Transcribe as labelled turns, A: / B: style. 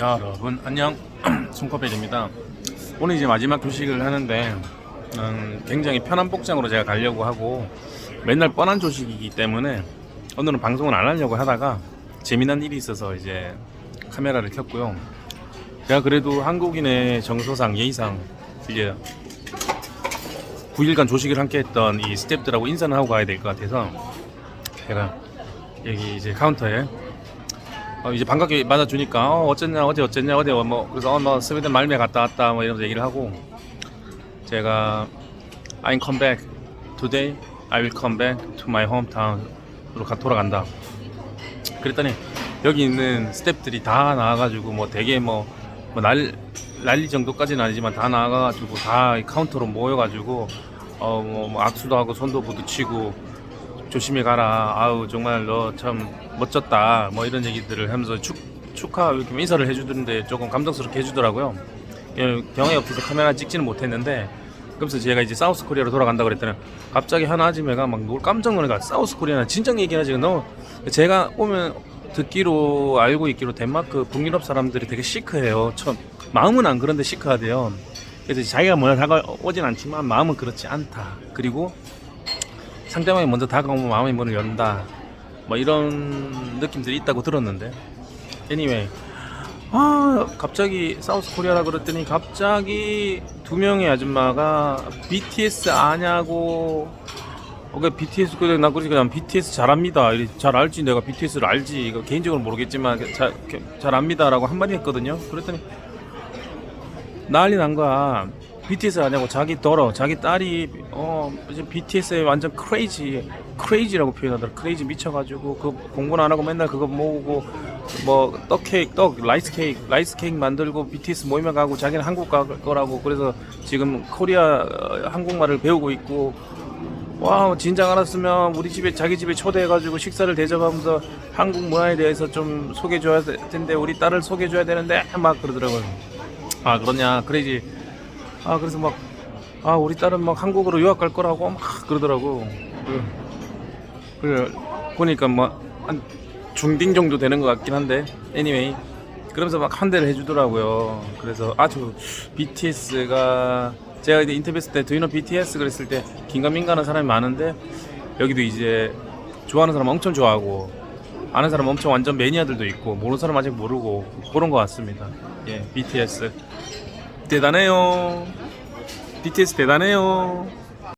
A: 여러분 안녕. 손커벨입니다. 오늘 이제 마지막 조식을 하는데 음, 굉장히 편한 복장으로 제가 가려고 하고 맨날 뻔한 조식이기 때문에 오늘은 방송을 안 하려고 하다가 재미난 일이 있어서 이제 카메라를 켰고요. 제가 그래도 한국인의 정서상 예의상 이제 9일간 조식을 함께 했던 이 스탭들하고 인사를 하고 가야 될 것 같아서 제가 여기 이제 카운터에 어, 이제 반갑게 맞아주니까 어, 어쨌냐 어디 어쨌냐 어디 뭐 그래서 어, 뭐 스웨덴 말미에 갔다 왔다 뭐 이러면서 얘기를 하고 제가 I'm come back today I will come back to my hometown으로 가, 돌아간다. 그랬더니 여기 있는 스탭들이 다 나와가지고 뭐 되게 뭐, 뭐 날, 난리 정도까지는 아니지만 다 나와가지고 다이 카운터로 모여가지고 어, 뭐, 뭐 악수도 하고 손도 부딪히고 조심히 가라. 아우 정말 너 참 멋졌다. 뭐 이런 얘기들을 하면서 축 축하 이렇게 인사를 해주던데 조금 감동스럽게 해주더라고요. 예, 경험이 없어서 카메라 찍지는 못했는데 그래서 제가 이제 사우스 코리아로 돌아간다 그랬더니 갑자기 한 아줌매가 막 놀 깜짝 놀래가 사우스 코리아는 진작 얘기하지 너무 제가 오면 듣기로 알고 있기로 덴마크 북유럽 사람들이 되게 시크해요. 참 마음은 안 그런데 시크하대요. 그래서 자기가 먼저 다가오진 않지만 마음은 그렇지 않다. 그리고 상대방이 먼저 다가오면 마음의 문을 연다. 뭐 이런 느낌들이 있다고 들었는데. anyway. 아, 갑자기 사우스 코리아라 그랬더니 갑자기 두 명의 아줌마가 BTS 아냐고 어, 그 BTS 그래 나 그러니까 난 BTS 잘합니다. 잘 알지 내가 BTS를 알지. 이거 개인적으로 모르겠지만 잘, 잘 압니다라고 한마디 했거든요. 그랬더니 난리 난 거야. BTS 아냐고 자기 떨어 자기 딸이 어 이제 BTS에 완전 크레이지 크레이지라고 표현하더라. 크레이지 미쳐가지고 그 공부는 안 하고 맨날 그거 모으고 뭐 떡 케이크 떡 라이스 케이크 라이스 케이크 만들고 BTS 모임에 가고 자기는 한국 갈 거라고. 그래서 지금 코리아 어, 한국말을 배우고 있고. 와 진작 알았으면 우리 집에 자기 집에 초대해가지고 식사를 대접하면서 한국 문화에 대해서 좀 소개줘야 될 텐데 우리 딸을 소개줘야 되는데 막 그러더라고요. 아 그러냐. 크레이지 아 그래서 막 아 우리 딸은 막 한국으로 유학 갈 거라고 막 그러더라고. 그, 그 보니까 뭐한 중딩 정도 되는 것 같긴 한데 anyway. 그러면서 막 환대를 해주더라고요. 그래서 아주 BTS가 제가 이제 인터뷰했을 때 두이너 BTS 그랬을 때 긴가민가하는 사람이 많은데 여기도 이제 좋아하는 사람 엄청 좋아하고 아는 사람 엄청 완전 매니아들도 있고 모르는 사람 아직 모르고 그런 것 같습니다. 예 BTS 대단해요. BTS 대단해요